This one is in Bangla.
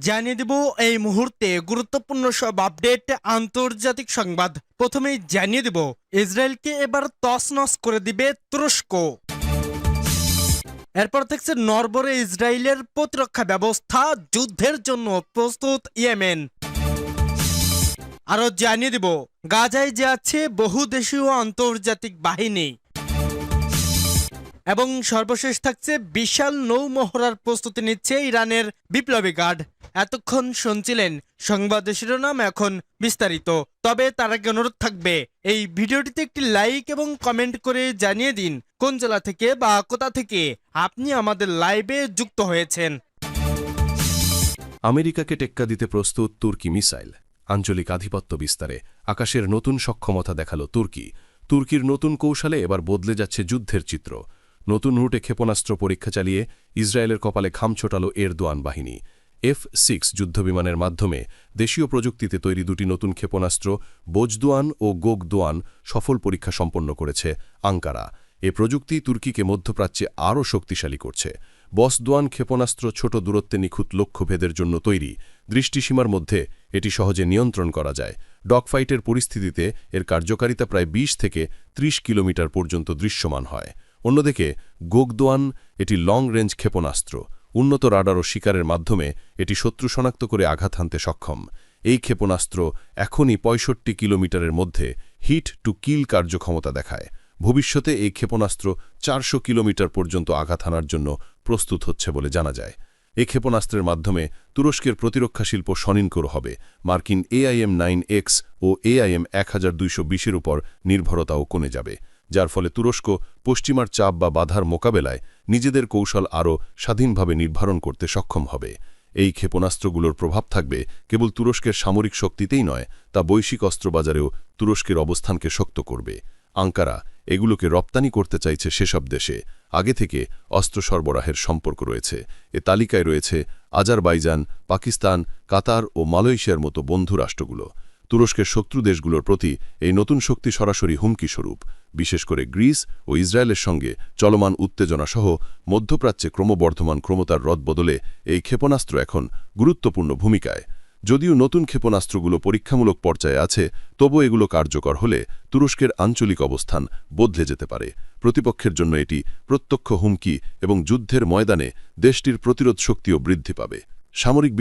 জানিয়ে দেব এই মুহূর্তে গুরুত্বপূর্ণ সব আপডেট আন্তর্জাতিক সংবাদ। প্রথমেই জানিয়ে দেব, ইসরায়েলকে এবার তছনছ করে দিবে তুরস্ক। এরপর থাকছে নরবরে ইসরায়েলের প্রতিরক্ষা ব্যবস্থা যুদ্ধের জন্য প্রস্তুত ইয়েমেন। আরও জানিয়ে দেব, গাজায় যে আছে বহুদেশীয় আন্তর্জাতিক বাহিনী। এবং সর্বশেষ থাকছে বিশাল নৌ মহড়ার প্রস্তুতি নিচ্ছে ইরানের বিপ্লবী গার্ড। এতক্ষণ শুনছিলেন সংবাদ শিরোনাম এখন বিস্তারিত। তবে তার আগে অনুরোধ থাকবে, এই ভিডিওটিতে একটি লাইক এবং কমেন্ট করে জানিয়ে দিন কোন জেলা থেকে বা কোথা থেকে আপনি আমাদের লাইভে যুক্ত হয়েছেন। আমেরিকাকে টেক্কা দিতে প্রস্তুত তুর্কি মিসাইল। আঞ্চলিক আধিপত্য বিস্তারে আকাশের নতুন সক্ষমতা দেখাল তুর্কি। তুর্কির নতুন কৌশলে এবার বদলে যাচ্ছে যুদ্ধের চিত্র। নতুন রুটে ক্ষেপণাস্ত্র পরীক্ষা চালিয়ে ইসরায়েলের কপালে খাম ছোটাল এরদোয়ান বাহিনী। এফ সিক্স যুদ্ধবিমানের মাধ্যমে দেশীয় প্রযুক্তিতে তৈরি দুটি নতুন ক্ষেপণাস্ত্র বোজদোয়ান ও গোগদোয়ান সফল পরীক্ষা সম্পন্ন করেছে আঙ্কারা। এ প্রযুক্তি তুর্কিকে মধ্যপ্রাচ্যে আরও শক্তিশালী করছে। বসদোয়ান ক্ষেপণাস্ত্র ছোট দূরত্বে নিখুঁত লক্ষ্যভেদের জন্য তৈরি। দৃষ্টিসীমার মধ্যে এটি সহজে নিয়ন্ত্রণ করা যায়। ডগফাইটের পরিস্থিতিতে এর কার্যকারিতা প্রায় ২০ থেকে ৩০ কিলোমিটার পর্যন্ত দৃশ্যমান হয়। অন্যদিকে, গোগদোয়ান এটি লং রেঞ্জ ক্ষেপণাস্ত্র। উন্নত রাডার ও শিকারের মাধ্যমে এটি শত্রু শনাক্ত করে আঘাত হানতে সক্ষম। এই ক্ষেপণাস্ত্র এখনই পঁয়ষট্টি কিলোমিটারের মধ্যে হিট টু কিল কার্যক্ষমতা দেখায়। ভবিষ্যতে এই ক্ষেপণাস্ত্র চারশো কিলোমিটার পর্যন্ত আঘাত হানার জন্য প্রস্তুত হচ্ছে বলে জানা যায়। এ ক্ষেপণাস্ত্রের মাধ্যমে তুরস্কের প্রতিরক্ষা শিল্প স্বনির্ভর হবে। মার্কিন এআইএম নাইন এক্স ও এআইএম এক হাজার দুইশো বিশের উপর নির্ভরতাও কমে যাবে। যার ফলে তুরস্ক পশ্চিমার চাপ বা বাধার মোকাবেলায় নিজেদের কৌশল আরও স্বাধীনভাবে নির্ধারণ করতে সক্ষম হবে। এই ক্ষেপণাস্ত্রগুলোর প্রভাব থাকবে কেবল তুরস্কের সামরিক শক্তিতেই নয়, তা বৈশ্বিক অস্ত্রবাজারেও তুরস্কের অবস্থানকে শক্ত করবে। আঙ্কারা এগুলোকে রপ্তানি করতে চাইছে সেসব দেশে। আগে থেকে অস্ত্র সরবরাহের সম্পর্ক রয়েছে। এ তালিকায় রয়েছে আজারবাইজান, পাকিস্তান, কাতার ও মালয়েশিয়ার মতো বন্ধু রাষ্ট্রগুলো। তুরস্কের শত্রু দেশগুলোর প্রতি এই নতুন শক্তি সরাসরি হুমকি স্বরূপ, বিশেষ করে গ্রিস ও ইসরায়েলের সঙ্গে চলমান উত্তেজনাসহ মধ্যপ্রাচ্যে ক্রমবর্ধমান ক্ষমতার রদবদলে এই ক্ষেপণাস্ত্র এখন গুরুত্বপূর্ণ ভূমিকায়। যদিও নতুন ক্ষেপণাস্ত্রগুলো পরীক্ষামূলক পর্যায়ে আছে তবু এগুলো কার্যকর হলে তুরস্কের আঞ্চলিক অবস্থান বদলে যেতে পারে। প্রতিপক্ষের জন্য এটি প্রত্যক্ষ হুমকি এবং যুদ্ধের ময়দানে দেশটির প্রতিরোধ শক্তিও বৃদ্ধি পাবে। সামরিক